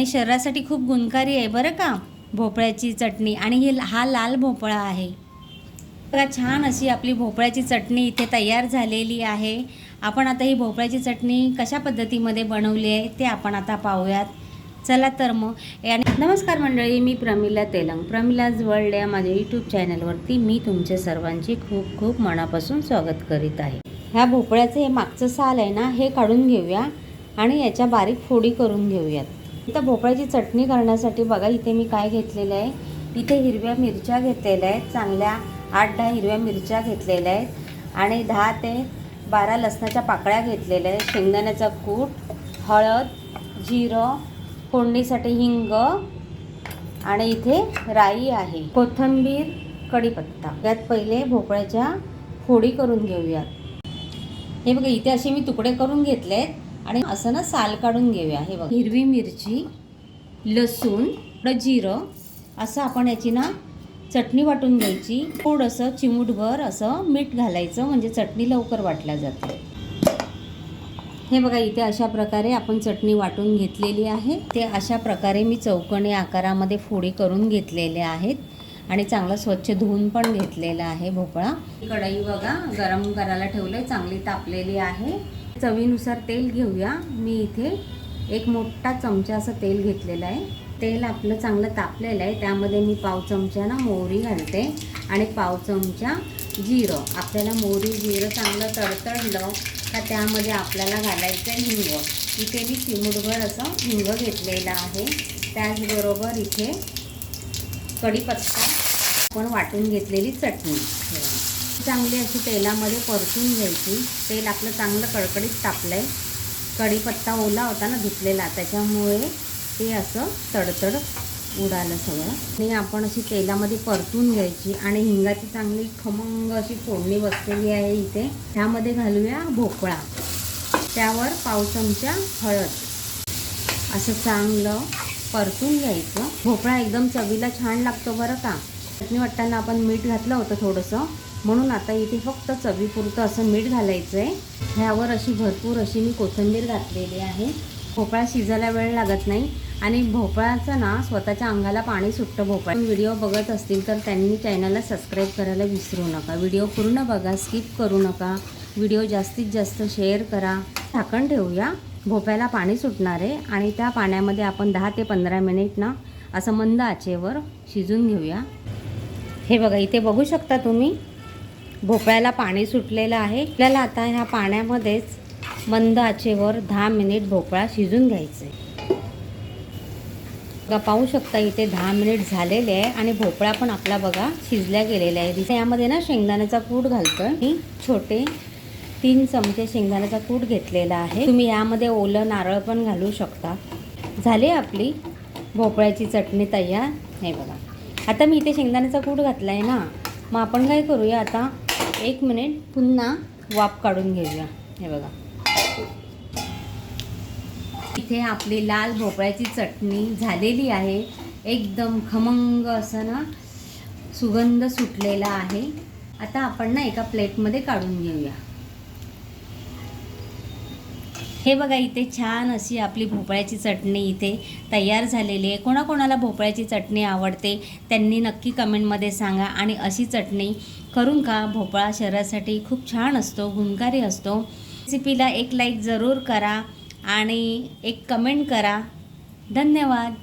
आणि शरीरासाठी खूप गुणकारी आहे बरं का? भोपळ्याची चटणी. आणि ही हा लाल भोपळा आहे. बघा छान अशी आपली भोपळ्याची चटणी इथे तयार झालेली आहे. आपण आता ही भोपळ्याची चटणी कशा पद्धतीमध्ये बनवली आहे ते आपण आता पाहूयात. चला तर मग. आणि नमस्कार मंडळी मी प्रमिला तेलंग. प्रमिलाज वर्ल्ड या माझ्या यूट्यूब चॅनलवरती मी तुमच्या सर्वांची खूप खूप मनापासून स्वागत करीत आहे. ह्या भोपळ्याचं हे मागचं साल आहे ना हे काढून घेऊया आणि याच्या बारीक फोडी करून घेऊयात. इथं भोपळ्याची चटणी करण्यासाठी बघा इथे मी काय घेतलेलं आहे. इथे हिरव्या मिरच्या घेतलेल्या आहेत. चांगल्या आठ दहा हिरव्या मिरच्या घेतलेल्या आहेत. आणि दहा ते बारा लसणाच्या पाकळ्या घेतलेल्या आहेत. शेंगदाण्याचा कूट हळद जिरं फोडणीसाठी हिंग आणि इथे राई आहे. कोथिंबीर कढीपत्ता. यात पहिले भोपळ्याच्या फोडी करून घेऊयात. हे बघा इथे असे मी तुकडे करून घेतले आहेत आणि असं ना साल काढून घेऊया. हे बघ. हिरवी मिरची लसूण थोडं जिरं असं आपण याची ना चटणी वाटून घ्यायची. थोडंसं चिमूटभर असं मीठ घालायचं म्हणजे चटणी लवकर वाटल्या जाते. हे बघा इथे अशा प्रकारे आपण चटणी वाटून घेतलेली आहे. ते अशा प्रकारे मी चौकणी आकारामध्ये फोडी करून घेतलेल्या आहेत. आणि चांगलं स्वच्छ धुवून पण घेतलेला आहे भोपळा. कढई बघा गरम करायला ठेवलंय चांगली तापलेली आहे. चवीनुसार तेल घेऊया. मी इथे एक मोठा चमचा असं तेल घेतलेलं आहे. तेल आपलं चांगलं तापलेलं आहे. त्यामध्ये मी पाव चमचा ना मोहरी घालते. आणि पाव चमचा जिरं. आपल्याला मोहरी जिरं चांगलं तडतडलं का त्यामध्ये आपल्याला घालायचं आहे हिंग. इथे मी चिमूटभर असं हिंग घेतलेलं आहे. त्याचबरोबर इथे कढीपत्ता आपण वाटून घेतलेली चटणी. चांगली अशी तेलामध्ये परतून घ्यायची. तेल आपलं चांगलं कडकडीत तापलं आहे कढीपत्ता ओला होता ना धुतलेला. त्याच्यामुळे ते असं तडतड उडालं सगळं. आणि आपण अशी तेलामध्ये परतून घ्यायची. आणि हिंगाची चांगली खमंग अशी फोडणी बसलेली आहे इथे. त्यामध्ये घालूया भोपळा. त्यावर पाव चमचा हळद. असं चांगलं परतून घ्यायचं. भोपळा एकदम चवीला छान लागतो बरं का. चटणी वाटताना आपण मीठ घातलं होतं थोडंसं. म्हणून आता इथे फक्त चवीपुरतं असं मीठ घालायचं आहे ह्यावर अशी भरपूर अशी मी कोथिंबीर घातलेली आहे. भोपळा शिजायला वेळ लागत नाही. आणि भोपळाचं ना स्वतःच्या अंगाला पाणी सुटतं भोपळा. व्हिडिओ बघत असतील तर त्यांनी चॅनलला सबस्क्राईब करायला विसरू नका. व्हिडिओ पूर्ण बघा स्किप करू नका. व्हिडिओ जास्तीत जास्त शेअर करा झाकण ठेवूया. भोपळ्याला पाणी सुटणार आहे आणि त्या पाण्यामध्ये आपण दहा ते पंधरा मिनिट ना असं मंद आचेवर शिजून घेऊया. हे बघा इथे बघू शकता तुम्ही भोपळ्याला पाणी सुटलेलं आहे. आपल्याला आता ह्या पाण्यामध्येच मंद आचेवर दहा मिनिट भोपळा शिजून घ्यायचे बघा पाहू शकता इथे दहा मिनिट झालेले आहे आणि भोपळा पण आपला बघा शिजल्या गेलेला आहे तिथे यामध्ये ना शेंगदाण्याचा कूट घालतोय. मी छोटे तीन चमचे शेंगदाण्याचा कूट घेतलेला आहे. तुम्ही यामध्ये ओलं नारळ पण घालू शकता. झाली आपली भोपळ्याची चटणी तयार. हे बघा. आता मी इथे शेंगदाण्याचा कूट घातला आहे ना. मग आपण काय करूया आता? एक मिनिट पुन्हा वाफ काढून घेऊया. हे बघा. इथे आपली लाल भोपळ्याची चटणी झालेली आहे. एकदम खमंग असं ना सुगंध सुटलेला आहे. आता आपण ना एका प्लेटमध्ये काढून घेऊया. हे बघा इथे छान अशी आपली भोपळ्याची चटणी इथे तयार झालेली आहे. कोणाकोणाला भोपळ्याची चटणी आवडते त्यांनी नक्की कमेंटमध्ये सांगा आणि अशी चटणी करून का भोपळा शरीरासाठी खूप छान असतो गुणकारी असतो. रेसिपीला एक लाईक जरूर करा आणि एक कमेंट करा. धन्यवाद.